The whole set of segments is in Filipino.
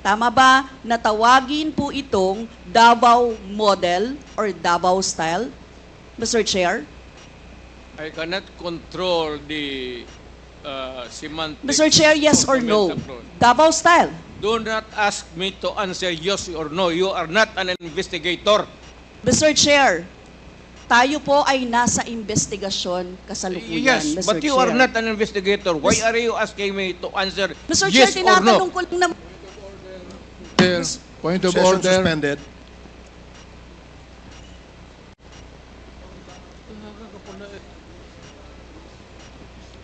Tama ba na tawagin po itong Davao model or Davao style? Mr. Chair? I cannot control the uh, semantics. Mr. Chair, yes or no? Davao style. Do not ask me to answer yes or no. You are not an investigator. Mr. Chair, tayo po ay nasa investigasyon kasalukuyan, Yes, Mr. but you Chair. are not an investigator. Why Mis- are you asking me to answer Mr. yes Chair, or tinatanong no? ko lang naman. Chair, point of Session order. suspended.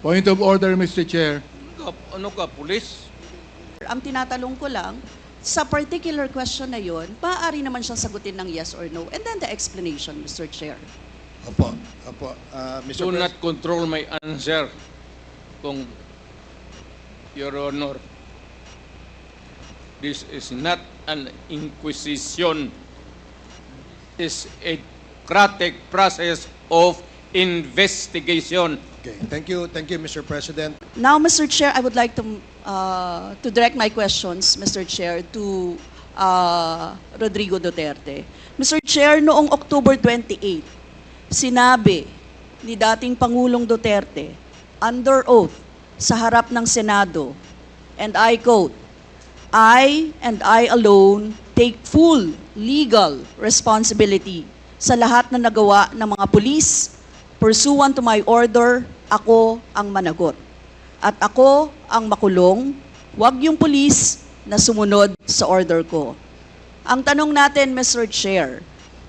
Point of order, Mr. Chair. Ano ka, police? Ang tinatanong ko lang, sa particular question na yon, maaari naman siyang sagutin ng yes or no. And then the explanation, Mr. Chair. Opo, opo. Uh, Mr. Do Pres- not control my answer, kung Your Honor. This is not an inquisition. Is a democratic process of investigation. Okay, thank you, thank you, Mr. President. Now, Mr. Chair, I would like to uh, to direct my questions, Mr. Chair, to uh, Rodrigo Duterte. Mr. Chair, noong October 28, sinabi ni dating Pangulong Duterte under oath sa harap ng Senado, and I quote, I and I alone take full legal responsibility sa lahat na nagawa ng mga pulis pursuant to my order, ako ang managot. At ako ang makulong, wag yung pulis na sumunod sa order ko. Ang tanong natin, Mr. Chair,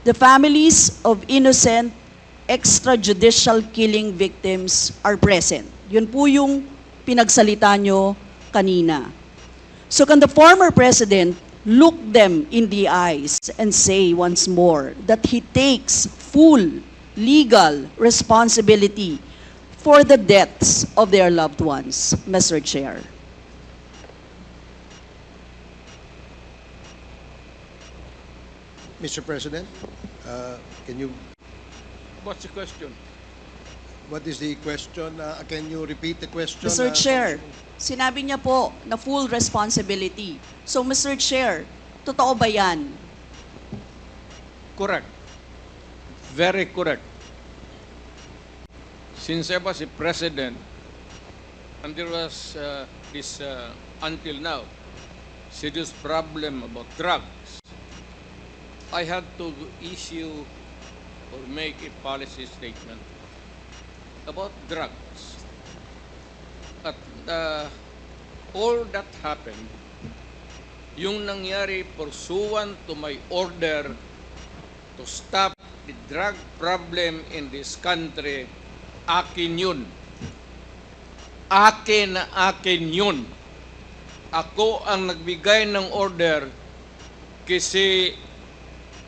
the families of innocent extrajudicial killing victims are present. Yun po yung pinagsalita nyo kanina. So can the former president look them in the eyes and say once more that he takes full legal responsibility for the deaths of their loved ones, Mr. Chair? Mr. President, uh, can you, What's the question? What is the question? Uh, Can you repeat the question? Mr. uh, Chair, sinabi niya po na full responsibility. So, Mr. Chair, totoo ba yan? Correct. Very correct. Since I was a president, and there was uh, this, uh, until now, serious problem about drugs, I had to issue or make a policy statement about drugs. At uh, all that happened, yung nangyari pursuant to my order to stop the drug problem in this country, akin yun. Akin na akin yun. Ako ang nagbigay ng order kasi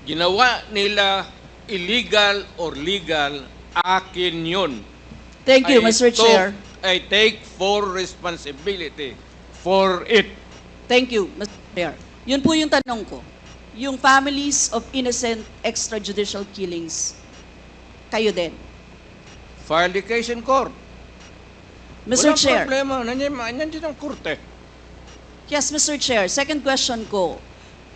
ginawa nila illegal or legal, akin yun. Thank you, I Mr. took- Chair. I take full responsibility for it. Thank you, Mr. Chair. Yun po yung tanong ko. Yung families of innocent extrajudicial killings, kayo din. File the case in court. Mr. Walang Chair. problema. Nandiyan, nandiyan ang korte. Yes, Mr. Chair. Second question ko.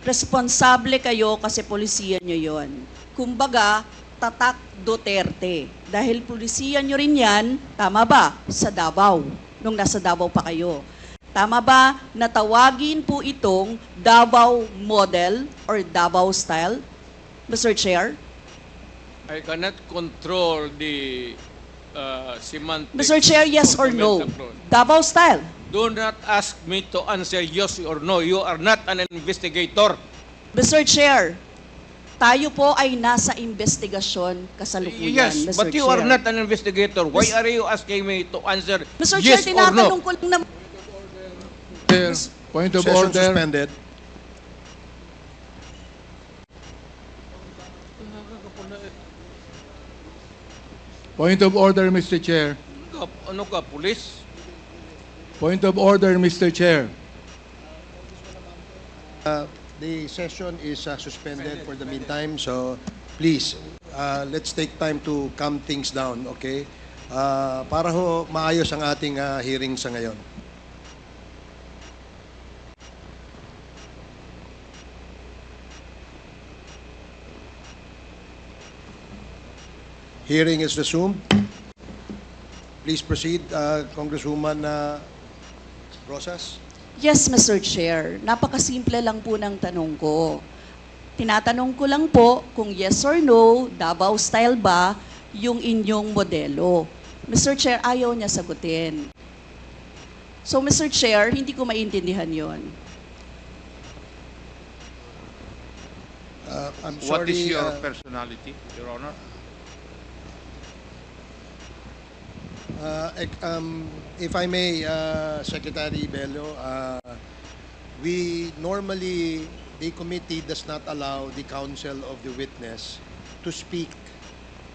Responsable kayo kasi polisiyan nyo yon. Kumbaga, tatak Duterte. Dahil polisiyan nyo rin yan, tama ba, sa Davao, nung nasa Davao pa kayo. Tama ba na tawagin po itong Davao model or Davao style? Mr. Chair? I cannot control the uh, semantics. Mr. Chair, yes or no? Davao style. Do not ask me to answer yes or no. You are not an investigator. Mr. Chair, tayo po ay nasa investigasyon kasalukuyan, Yes, Mr. but you Chair. are not an investigator. Why are you asking me to answer Mr. yes Chair, or tinatanong no? ko lang naman. Chair, point of Session order. suspended. Point of order, Mr. Chair. Ano ka, police? Point of order, Mr. Chair the session is uh, suspended for the meantime. So please, uh, let's take time to calm things down, okay? Uh, para ho maayos ang ating uh, hearing sa ngayon. Hearing is resumed. Please proceed, uh, Congresswoman uh, Rosas. Yes, Mr. Chair. Napakasimple lang po ng tanong ko. Tinatanong ko lang po kung yes or no, Davao style ba yung inyong modelo. Mr. Chair, ayaw niya sagutin. So, Mr. Chair, hindi ko maintindihan yon. Uh, I'm What is sorry, your uh, personality, Your Honor? Uh, um, If I may, uh, Secretary Bello, uh, we normally, the committee does not allow the counsel of the witness to speak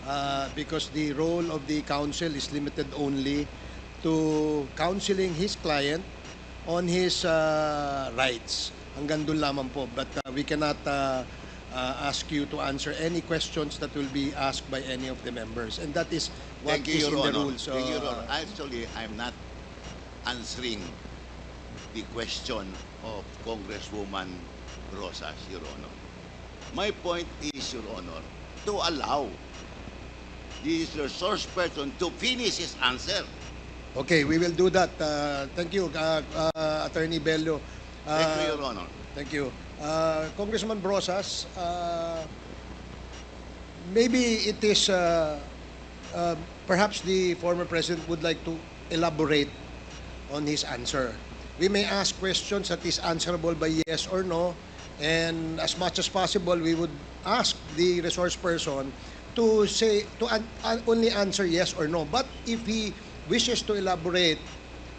uh, because the role of the counsel is limited only to counseling his client on his uh, rights. Hanggang doon lamang po. But uh, we cannot uh, uh, ask you to answer any questions that will be asked by any of the members. And that is what Thank you, Your Honor. rules. Thank you, Your uh, Honor. Actually, I'm not answering the question of Congresswoman Rosas, Your Honor. My point is, Your Honor, to allow the resource person to finish his answer. Okay, we will do that. Uh, thank you, uh, uh, Attorney Bello. Uh, Thank you, Your Honor. Thank you. Uh, Congressman Brosas, uh, maybe it is, uh, uh, perhaps the former president would like to elaborate on his answer. We may ask questions that is answerable by yes or no, and as much as possible, we would ask the resource person to say, to an, only answer yes or no. But if he wishes to elaborate,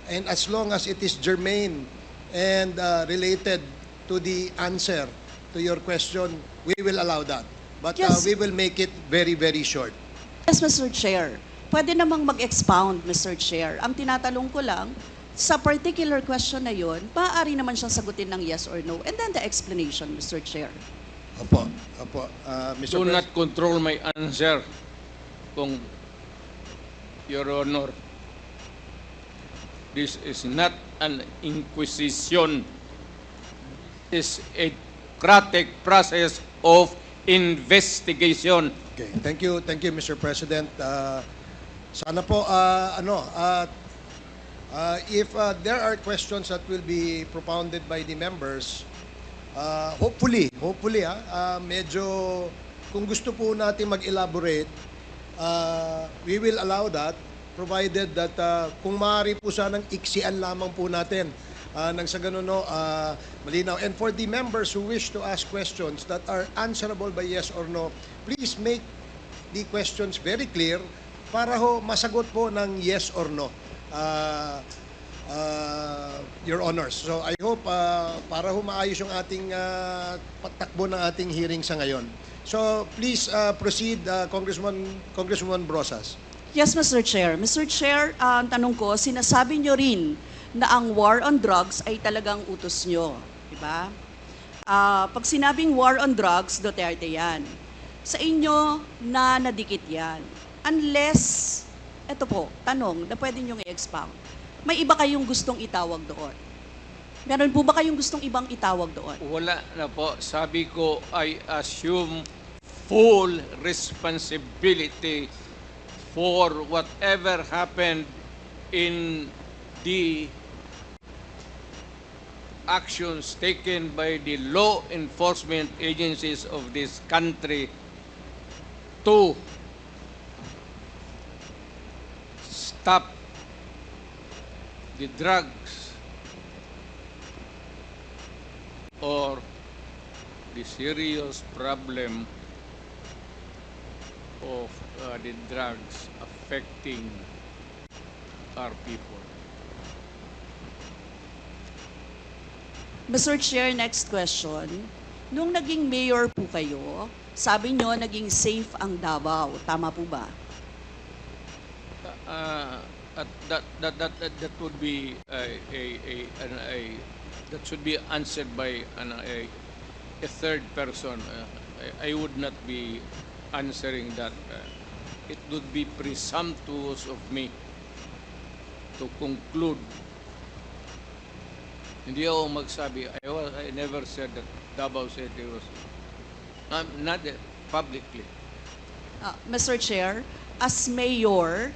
and as long as it is germane and uh, related to the answer to your question, we will allow that. But uh, we will make it very, very short. Yes, Mr. Chair. Pwede namang mag-expound, Mr. Chair. Ang tinatanong ko lang, sa particular question na yun, maaari naman siyang sagutin ng yes or no. And then the explanation, Mr. Chair. Opo, opo. Uh, Mr. Do Pres- not control my answer, kung Your Honor. This is not an inquisition. It's a democratic process of investigation. Okay, thank you, thank you, Mr. President. Uh, sana po, uh, ano, uh, uh, if uh, there are questions that will be propounded by the members, uh, hopefully, hopefully, ah, uh, medyo, kung gusto po natin mag-elaborate, uh, we will allow that, provided that uh, kung maaari po sanang iksian lamang po natin uh, nang sa ganun no, uh, malinaw. And for the members who wish to ask questions that are answerable by yes or no, please make the questions very clear para ho masagot po ng yes or no. Uh, uh, Your Honors. So I hope uh, para ho maayos yung ating uh, patakbo ng ating hearing sa ngayon. So please uh, proceed, uh, Congressman, Congresswoman Brosas. Yes, Mr. Chair. Mr. Chair, ang tanong ko, sinasabi nyo rin na ang war on drugs ay talagang utos nyo. Diba? Ah, pag sinabing war on drugs, Duterte yan. Sa inyo na nadikit yan. Unless, eto po, tanong na pwede nyo i-expound. May iba kayong gustong itawag doon? Meron po ba kayong gustong ibang itawag doon? Wala na po. Sabi ko, I assume full responsibility for whatever happened in the actions taken by the law enforcement agencies of this country to stop the drugs or the serious problem of uh, the drugs affecting our people. Mr. Chair, next question. Nung naging mayor po kayo, sabi nyo naging safe ang Davao. Tama po ba? Uh, at that, that, that, that, that would be a, a, a, an, a, that should be answered by an, a, a third person. Uh, I, I would not be answering that. Uh, it would be presumptuous of me to conclude. Hindi ako magsabi. I, was, I never said that Davao City was, um, not publicly. Ah, Mr. Chair, as mayor,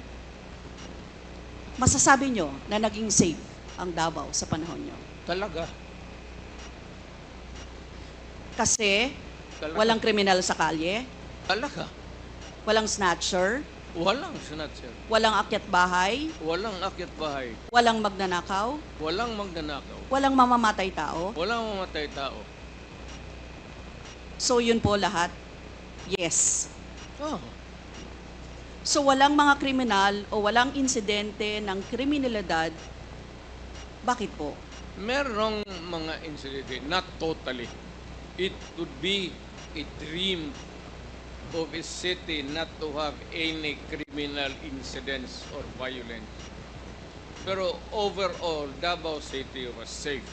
masasabi nyo na naging safe ang Davao sa panahon nyo? Talaga. Kasi Talaga. walang kriminal sa kalye, Talaga. walang snatcher, Walang snatcher. walang akyat bahay, Walang akyat bahay. walang magnanakaw, Walang magnanakaw. walang mamamatay tao. Walang mamatay tao. So yun po lahat. Yes. Oh. So walang mga kriminal o walang insidente ng kriminalidad. Bakit po? Merong mga incident, not totally. It would be a dream of a city not to have any criminal incidents or violence. Pero overall, Davao City was safe.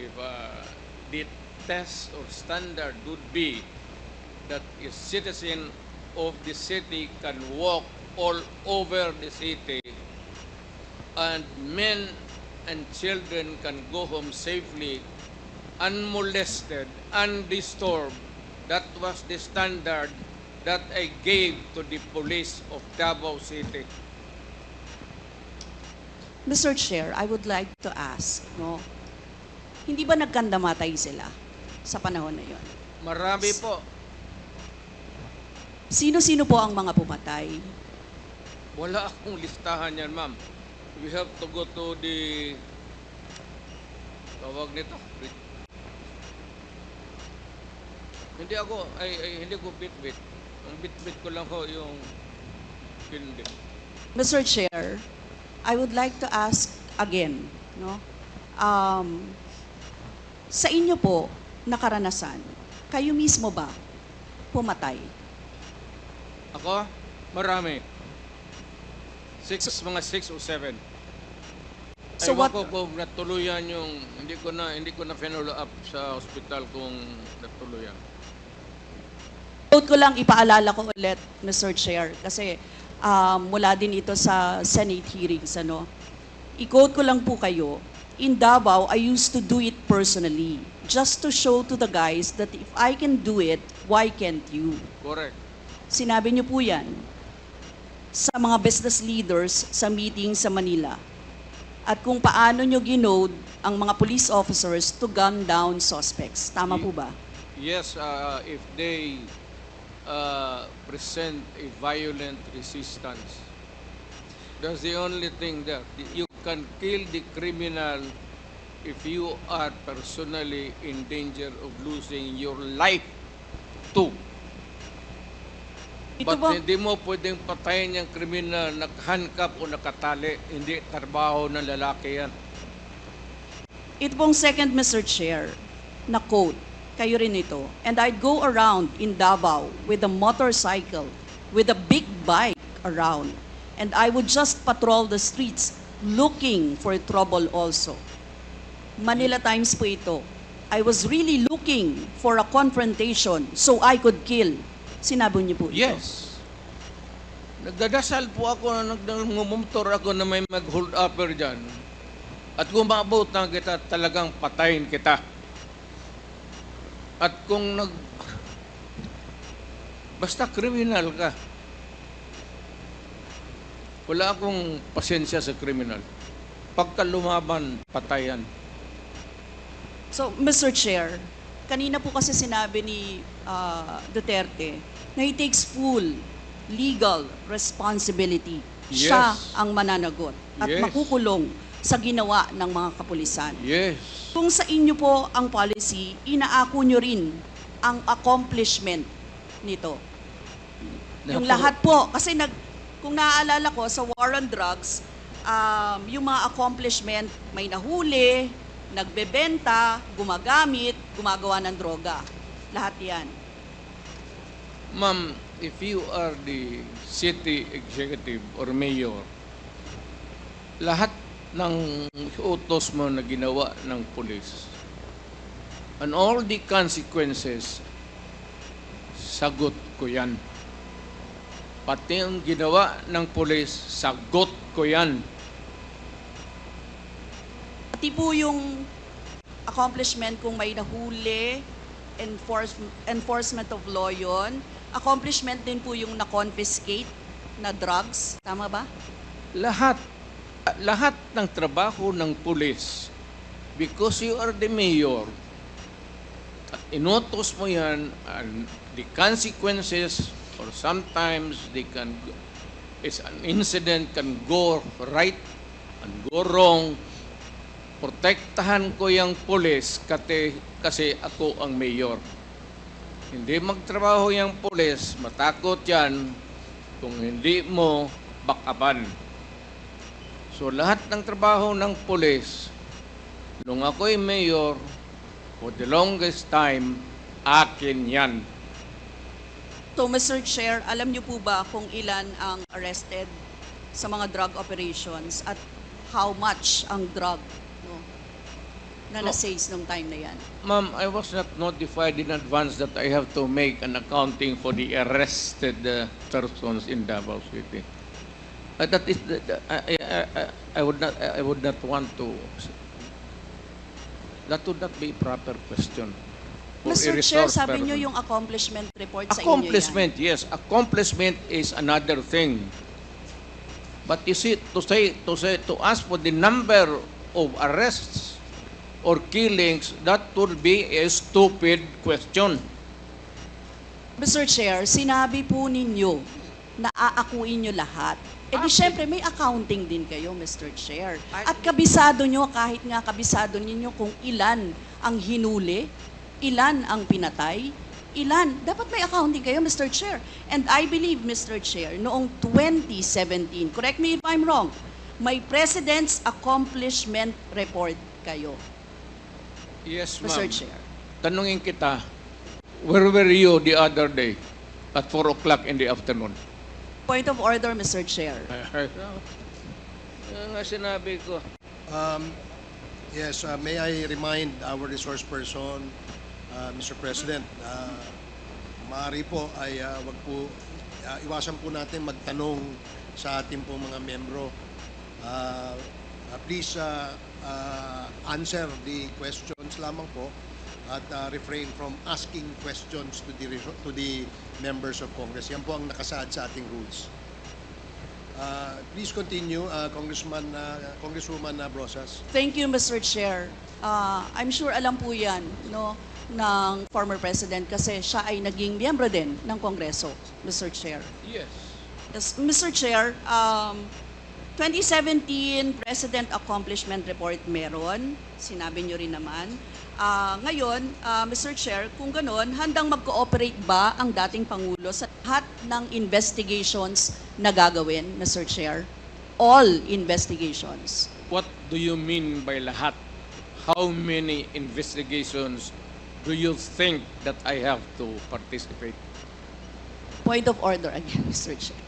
If uh, test or standard would be that a citizen of the city can walk all over the city and men and children can go home safely, unmolested, undisturbed. That was the standard that I gave to the police of Davao City. Mr. Chair, I would like to ask, no? Hindi ba nagkandamatay sila sa panahon na yon? Marami po. Sino-sino po ang mga pumatay? Wala akong listahan yan, ma'am. We have to go to the... Tawag nito? Hindi ako, ay, ay hindi ko bit-bit. Ang bit-bit ko lang ho yung hindi. Mr. Chair, I would like to ask again, no? Um, sa inyo po, nakaranasan, kayo mismo ba pumatay? Ako, marami. Six, mga six o seven. So Ewan what- ko kung natuluyan yung, hindi ko na, hindi ko na follow up sa hospital kung natuluyan. Quote ko lang, ipaalala ko ulit, Mr. Chair, kasi um, mula din ito sa Senate hearings, ano. I-quote ko lang po kayo, in Davao, I used to do it personally, just to show to the guys that if I can do it, why can't you? Correct. Sinabi niyo po yan sa mga business leaders sa meeting sa Manila. At kung paano niyo ginode ang mga police officers to gun down suspects. Tama po ba? Yes, uh, if they uh, present a violent resistance, that's the only thing there. You can kill the criminal if you are personally in danger of losing your life too. Ito But ba, hindi mo pwedeng patayin yung kriminal nakahandcuff o nakatali. Hindi trabaho ng lalaki yan. ito pong second, Mr. Chair, na quote, kayo rin ito. And I'd go around in Davao with a motorcycle, with a big bike around. And I would just patrol the streets looking for trouble also. Manila Times po ito. I was really looking for a confrontation so I could kill. Sinabi niyo po ito. Yes. Nagdadasal po ako na nagmumumtor ako na may mag-hold upper dyan. At kung maabot na kita, talagang patayin kita. At kung nag... Basta kriminal ka. Wala akong pasensya sa kriminal. Pagka lumaban, patayan. So, Mr. Chair, kanina po kasi sinabi ni ah, Duterte na he takes full legal responsibility. Siya Yes. ang mananagot at Yes. makukulong sa ginawa ng mga kapulisan. Yes. Kung sa inyo po ang policy, inaako nyo rin ang accomplishment nito. Yung lahat po, kasi nag, kung naaalala ko sa war on drugs, um, yung mga accomplishment, may nahuli, nagbebenta, gumagamit, gumagawa ng droga. Lahat yan. Ma'am, if you are the city executive or mayor, lahat ng utos mo na ginawa ng police and all the consequences, sagot ko yan. Pati ang ginawa ng police, sagot ko yan. Pati po yung accomplishment kung may nahuli, enforce, enforcement of law yon. Accomplishment din po yung na-confiscate na drugs. Tama ba? lahat lahat ng trabaho ng pulis because you are the mayor at inutos mo yan and the consequences or sometimes they can is an incident can go right and go wrong protektahan ko yung pulis kasi, kasi ako ang mayor hindi magtrabaho yung pulis matakot yan kung hindi mo bakapan So lahat ng trabaho ng pulis, nung ako'y mayor, for the longest time, akin yan. So, Mr. Chair, alam niyo po ba kung ilan ang arrested sa mga drug operations at how much ang drug na No. na-seize nung time na yan? Ma'am, I was not notified in advance that I have to make an accounting for the arrested uh, persons in Davao City. Uh, that is, the- I, I, I- I would not, I would not want to, that would not be proper question. for a Mr. Chair, resource sabi niyo person. yung accomplishment report sa inyo yan. Accomplishment, yes. Accomplishment is another thing. But you see, to say, to say, to ask for the number of arrests or killings, that would be a stupid question. Mr. Chair, sinabi po ninyo na aakuin nyo lahat. E di syempre may accounting din kayo, Mr. Chair. At kabisado nyo, kahit nga kabisado ninyo kung ilan ang hinuli, ilan ang pinatay, ilan. Dapat may accounting kayo, Mr. Chair. And I believe, Mr. Chair, noong 2017, correct me if I'm wrong, may President's Accomplishment Report kayo, Yes, Mr. ma'am. Chair. Tanungin kita, where were you the other day at 4 o'clock in the afternoon? Point of order, Mr. Chair. Yan nga sinabi ko. Um, yes, uh, may I remind our resource person, uh, Mr. President, uh, maaari po ay uh, wag po, uh, iwasan po natin magtanong sa ating po mga membro. Uh, uh, please uh, uh, answer the questions lamang po at uh, refrain from asking questions to the to the members of Congress. Yan po ang nakasaad sa ating rules. Uh, please continue, uh, Congressman, uh, Congresswoman uh, Brosas. Thank you, Mr. Chair. Uh, I'm sure alam po yan no, ng former president kasi siya ay naging miyembro din ng Kongreso, Mr. Chair. Yes. Yes, Mr. Chair, um, 2017 President Accomplishment Report meron, sinabi nyo rin naman. Ah, ngayon, ah, Mr. Chair, kung ganon, handang mag-cooperate ba ang dating Pangulo sa lahat ng investigations na gagawin, Mr. Chair? All investigations. What do you mean by lahat? How many investigations do you think that I have to participate? Point of order again, Mr. Chair.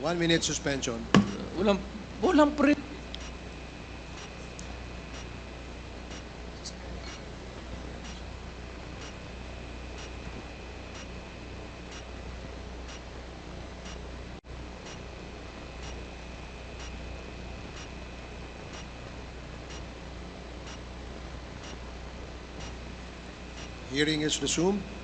One minute suspension. walang, walang. Hearing is resumed.